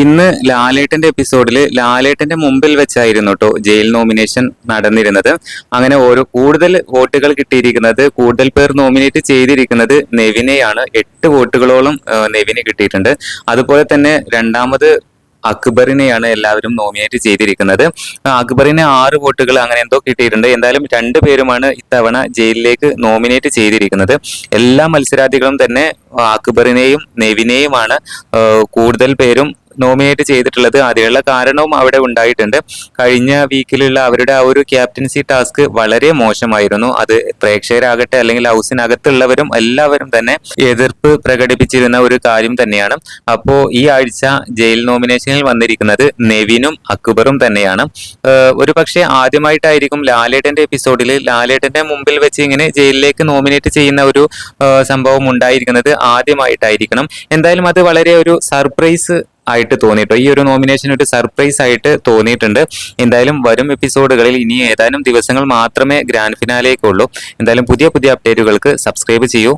ഇന്ന് ലാലേട്ടന്റെ എപ്പിസോഡിൽ ലാലേട്ടന്റെ മുമ്പിൽ വെച്ചായിരുന്നു കേട്ടോ ജയിൽ നോമിനേഷൻ നടന്നിരുന്നത്. അങ്ങനെ ഓരോ കൂടുതൽ വോട്ടുകൾ കിട്ടിയിരിക്കുന്നത് കൂടുതൽ പേർ നോമിനേറ്റ് ചെയ്തിരിക്കുന്നത് നെവിനെയാണ്. എട്ട് വോട്ടുകളോളം നെവിനെ കിട്ടിയിട്ടുണ്ട്. അതുപോലെ തന്നെ രണ്ടാമത് അക്ബറിനെയാണ് എല്ലാവരും നോമിനേറ്റ് ചെയ്തിരിക്കുന്നത്. അക്ബറിനെ ആറ് വോട്ടുകൾ അങ്ങനെ എന്തോ കിട്ടിയിട്ടുണ്ട്. എന്തായാലും രണ്ടു പേരുമാണ് ഇത്തവണ ജയിലിലേക്ക് നോമിനേറ്റ് ചെയ്തിരിക്കുന്നത്. എല്ലാ മത്സരാർത്ഥികളും തന്നെ അക്ബറിനെയും നെവിനെയുമാണ് കൂടുതൽ പേരും നോമിനേറ്റ് ചെയ്തിട്ടുള്ളത്. അതിനുള്ള കാരണവും അവിടെ ഉണ്ടായിട്ടുണ്ട്. കഴിഞ്ഞ വീക്കിലുള്ള അവരുടെ ആ ഒരു ക്യാപ്റ്റൻസി ടാസ്ക് വളരെ മോശമായിരുന്നു. അത് പ്രേക്ഷകരാകട്ടെ അല്ലെങ്കിൽ ഹൗസിനകത്തുള്ളവരും എല്ലാവരും തന്നെ എതിർപ്പ് പ്രകടിപ്പിച്ചിരുന്ന ഒരു കാര്യം തന്നെയാണ്. അപ്പോൾ ഈ ആഴ്ച ജയിൽ നോമിനേഷനിൽ വന്നിരിക്കുന്നത് നെവിനും അക്ബറും തന്നെയാണ്. ഒരു പക്ഷേ ആദ്യമായിട്ടായിരിക്കും ലാലേട്ടന്റെ എപ്പിസോഡിൽ ലാലേട്ടന്റെ മുമ്പിൽ വെച്ച് ഇങ്ങനെ ജയിലിലേക്ക് നോമിനേറ്റ് ചെയ്യുന്ന ഒരു സംഭവം ഉണ്ടായിരിക്കുന്നത് ആദ്യമായിട്ടായിരിക്കണം. എന്തായാലും അത് വളരെ ഒരു സർപ്രൈസ് ആയിട്ട് തോന്നിട്ടോ ഈ ഒരു നോമിനേഷൻ ഒരു സർപ്രൈസ് ആയിട്ട് തോന്നിയിട്ടുണ്ട്. എന്തായാലും വരും എപ്പിസോഡുകളിൽ ഇനി ഏതാനും ദിവസങ്ങൾ മാത്രമേ ഗ്രാൻഡ് ഫിനാലേക്കുള്ളൂ എന്തായാലും പുതിയ പുതിയ അപ്ഡേറ്റുകൾക്ക് സബ്സ്ക്രൈബ് ചെയ്യൂ.